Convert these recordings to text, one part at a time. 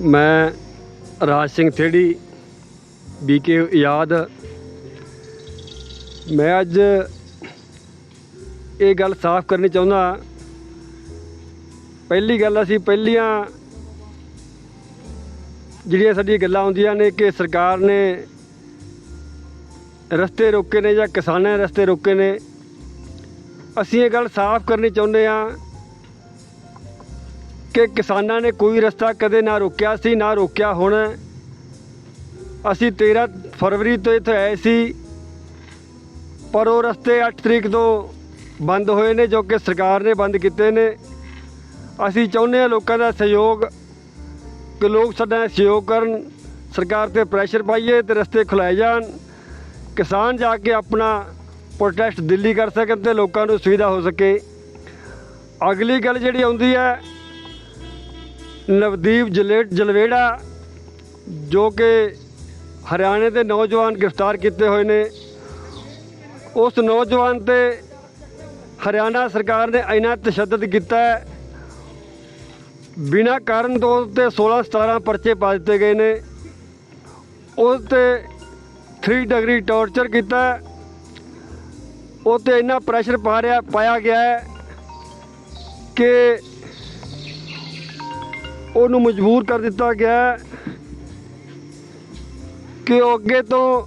ਮੈਂ ਰਾਜ ਸਿੰਘ ਥੇੜੀ ਬੀਕੇ ਯਾਦ। ਮੈਂ ਅੱਜ ਇਹ ਗੱਲ ਸਾਫ਼ ਕਰਨੀ ਚਾਹੁੰਦਾ ਪਹਿਲੀ ਗੱਲ ਅਸੀਂ ਪਹਿਲੀਆਂ ਜਿਹੜੀਆਂ ਸਾਡੀਆਂ ਗੱਲਾਂ ਆਉਂਦੀਆਂ ਨੇ ਕਿ ਸਰਕਾਰ ਨੇ ਰਸਤੇ ਰੋਕੇ ਨੇ ਜਾਂ ਕਿਸਾਨਾਂ ਨੇ ਰਸਤੇ ਰੋਕੇ ਨੇ, ਅਸੀਂ ਇਹ ਗੱਲ ਸਾਫ਼ ਕਰਨੀ ਚਾਹੁੰਦੇ ਹਾਂ ਕਿ ਕਿਸਾਨਾਂ ਨੇ ਕੋਈ ਰਸਤਾ ਕਦੇ ਨਾ ਰੋਕਿਆ ਸੀ, ਨਾ ਰੋਕਿਆ ਹੁਣ। ਅਸੀਂ 13 ਫਰਵਰੀ ਤੋਂ ਇੱਥੇ ਆਏ ਸੀ, ਪਰ ਉਹ ਰਸਤੇ 8 ਤਰੀਕ ਤੋਂ ਬੰਦ ਹੋਏ ਨੇ, ਜੋ ਕਿ ਸਰਕਾਰ ਨੇ ਬੰਦ ਕੀਤੇ ਨੇ। ਅਸੀਂ ਚਾਹੁੰਦੇ ਹਾਂ ਲੋਕਾਂ ਦਾ ਸਹਿਯੋਗ, ਕਿ ਲੋਕ ਸਾਡਾ ਸਹਿਯੋਗ ਕਰਨ, ਸਰਕਾਰ ਤੇ ਪ੍ਰੈਸ਼ਰ ਪਾਈਏ ਤੇ ਰਸਤੇ ਖੁਲਾਏ ਜਾਣ। ਕਿਸਾਨ ਜਾ ਕੇ ਆਪਣਾ ਪ੍ਰੋਟੈਸਟ ਦਿੱਲੀ ਕਰ ਸਕਣ ਤੇ ਲੋਕਾਂ ਨੂੰ ਸੁਵਿਧਾ ਹੋ ਸਕੇ। ਅਗਲੀ ਗੱਲ ਜਿਹੜੀ ਆਉਂਦੀ ਹੈ ਨਵਦੀਪ ਜਲੇ ਜਲਵੇੜਾ, ਜੋ ਕਿ ਹਰਿਆਣੇ ਦੇ ਨੌਜਵਾਨ ਗ੍ਰਿਫਤਾਰ ਕੀਤੇ ਹੋਏ ਨੇ। ਉਸ ਨੌਜਵਾਨ ਤੇ ਹਰਿਆਣਾ ਸਰਕਾਰ ਨੇ ਇੰਨਾ ਤਸ਼ੱਦਦ ਕੀਤਾ ਹੈ। ਬਿਨਾਂ ਕਾਰਨ ਤੋਂ ਉਸ ਤੇ 16 17 ਪਰਚੇ ਪਾ ਦਿੱਤੇ ਗਏ ਨੇ। ਉਸ ਤੇ 3 ਡਿਗਰੀ ਟੌਰਚਰ ਕੀਤਾ ਉਹ ਤੇ ਇੰਨਾ ਪ੍ਰੈਸ਼ਰ ਪਾ ਰਿਹਾ ਪਾਇਆ ਗਿਆ ਹੈ ਕਿ ਉਹਨੂੰ ਮਜਬੂਰ ਕਰ ਦਿੱਤਾ ਗਿਆ ਕਿ ਉਹ ਅੱਗੇ ਤੋਂ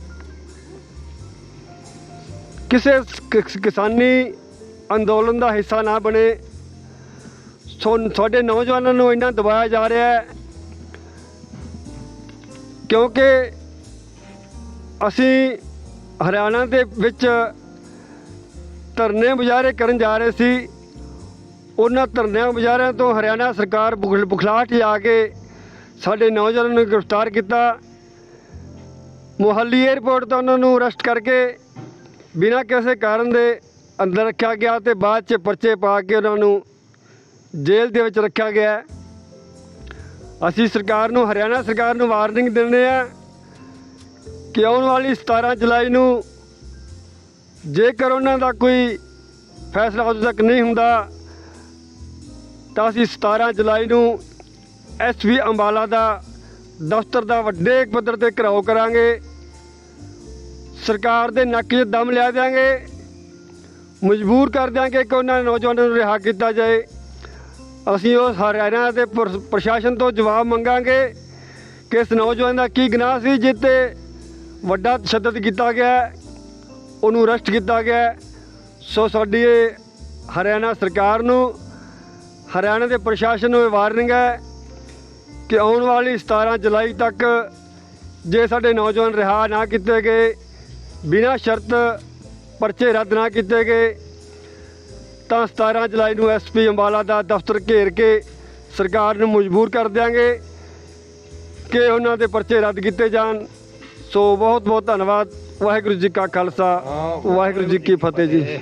ਕਿਸੇ, ਕਿਸਾਨੀ ਅੰਦੋਲਨ ਦਾ ਹਿੱਸਾ ਨਾ ਬਣੇ। ਸੋ, ਸਾਡੇ ਨੌਜਵਾਨਾਂ ਨੂੰ ਇੰਨਾ ਦਬਾਇਆ ਜਾ ਰਿਹਾ ਹੈ ਕਿਉਂਕਿ ਅਸੀਂ ਹਰਿਆਣਾ ਦੇ ਵਿੱਚ ਧਰਨੇ ਮੁਜ਼ਾਹਰੇ ਕਰਨ ਜਾ ਰਹੇ ਸੀ। ਉਹਨਾਂ ਧਰਨਿਆਂ ਮੁਜ਼ਾਹਰਿਆਂ ਤੋਂ ਹਰਿਆਣਾ ਸਰਕਾਰ ਬੁਖਲ- ਬੁਖਲਾਹਟ ਜਾ ਕੇ ਸਾਡੇ ਨੌਜਵਾਨਾਂ ਨੂੰ ਗ੍ਰਿਫਤਾਰ ਕੀਤਾ। ਮੁਹੱਲੀ 에ਅਰਪੋਰਟ ਤੋਂ ਉਹਨਾਂ ਨੂੰ ਅਰੈਸਟ ਕਰਕੇ ਬਿਨਾਂ ਕਿਸੇ ਕਾਰਨ ਦੇ ਅੰਦਰ ਰੱਖਿਆ ਗਿਆ ਤੇ ਬਾਅਦ 'ਚ ਪਰਚੇ ਪਾ ਕੇ ਉਹਨਾਂ ਨੂੰ ਜੇਲ੍ਹ ਦੇ ਵਿੱਚ ਰੱਖਿਆ ਗਿਆ। ਅਸੀਂ ਸਰਕਾਰ ਨੂੰ, ਹਰਿਆਣਾ ਸਰਕਾਰ ਨੂੰ ਵਾਰਨਿੰਗ ਦਿੰਦੇ ਆ ਕਿ ਆਉਣ ਵਾਲੀ 17 ਜੁਲਾਈ ਨੂੰ ਜੇਕਰ ਉਹਨਾਂ ਦਾ ਕੋਈ ਫੈਸਲਾ ਉਦੋਂ ਤੱਕ ਨਹੀਂ ਹੁੰਦਾ ਤਾਂ ਅਸੀਂ 17 ਜੁਲਾਈ ਨੂੰ ਐਸਪੀ ਅੰਬਾਲਾ ਦਾ ਦਫ਼ਤਰ ਦਾ ਵੱਡੇ ਪੱਧਰ ਤੇ ਘਰਾਓ ਕਰਾਂਗੇ। ਸਰਕਾਰ ਦੇ ਨੱਕ 'ਚ ਦਮ ਲਿਆ ਦਿਆਂਗੇ। ਮਜਬੂਰ ਕਰ ਦਿਆਂਗੇ ਕਿ ਉਹਨਾਂ ਨੌਜਵਾਨਾਂ ਨੂੰ ਰਿਹਾ ਕੀਤਾ ਜਾਏ। ਅਸੀਂ ਉਸ ਹਰਿਆਣਾ ਦੇ ਪ੍ਰ- ਪ੍ਰਸ਼ਾਸਨ ਤੋਂ ਜਵਾਬ ਮੰਗਾਂਗੇ ਕਿ ਇਸ ਨੌਜਵਾਨ ਦਾ ਕੀ ਗੁਨਾਹ ਸੀ ਜਿੱਤੇ ਵੱਡਾ ਤਸ਼ੱਦਦ ਕੀਤਾ ਗਿਆ ਉਹਨੂੰ ਅਰੈਸਟ ਕੀਤਾ ਗਿਆ ਸੋ ਸਾਡੀ ਹਰਿਆਣਾ ਸਰਕਾਰ ਨੂੰ ਹਰਿਆਣਾ ਦੇ ਪ੍ਰਸ਼ਾਸਨ ਨੂੰ ਇਹ ਵਾਰਨਿੰਗ ਹੈ ਕਿ ਆਉਣ ਵਾਲੀ 17 ਜੁਲਾਈ ਤੱਕ ਜੇ ਸਾਡੇ ਨੌਜਵਾਨ ਰਿਹਾ ਨਾ ਕੀਤੇ ਗਏ ਬਿਨਾਂ ਸ਼ਰਤ ਪਰਚੇ ਰੱਦ ਨਾ ਕੀਤੇ ਗਏ ਤਾਂ 17 ਜੁਲਾਈ ਨੂੰ ਐਸਪੀ ਅੰਬਾਲਾ ਦਾ ਦਫ਼ਤਰ ਘੇਰ ਕੇ ਸਰਕਾਰ ਨੂੰ ਮਜਬੂਰ ਕਰ ਦਿਆਂਗੇ ਕਿ ਉਹਨਾਂ ਦੇ ਪਰਚੇ ਰੱਦ ਕੀਤੇ ਜਾਣ। ਸੋ ਬਹੁਤ ਬਹੁਤ ਧੰਨਵਾਦ। ਵਾਹਿਗੁਰੂ ਜੀ ਕਾ ਖਾਲਸਾ। ਵਾਹਿਗੁਰੂ ਜੀ ਕੀ ਫਤਿਹ ਜੀ।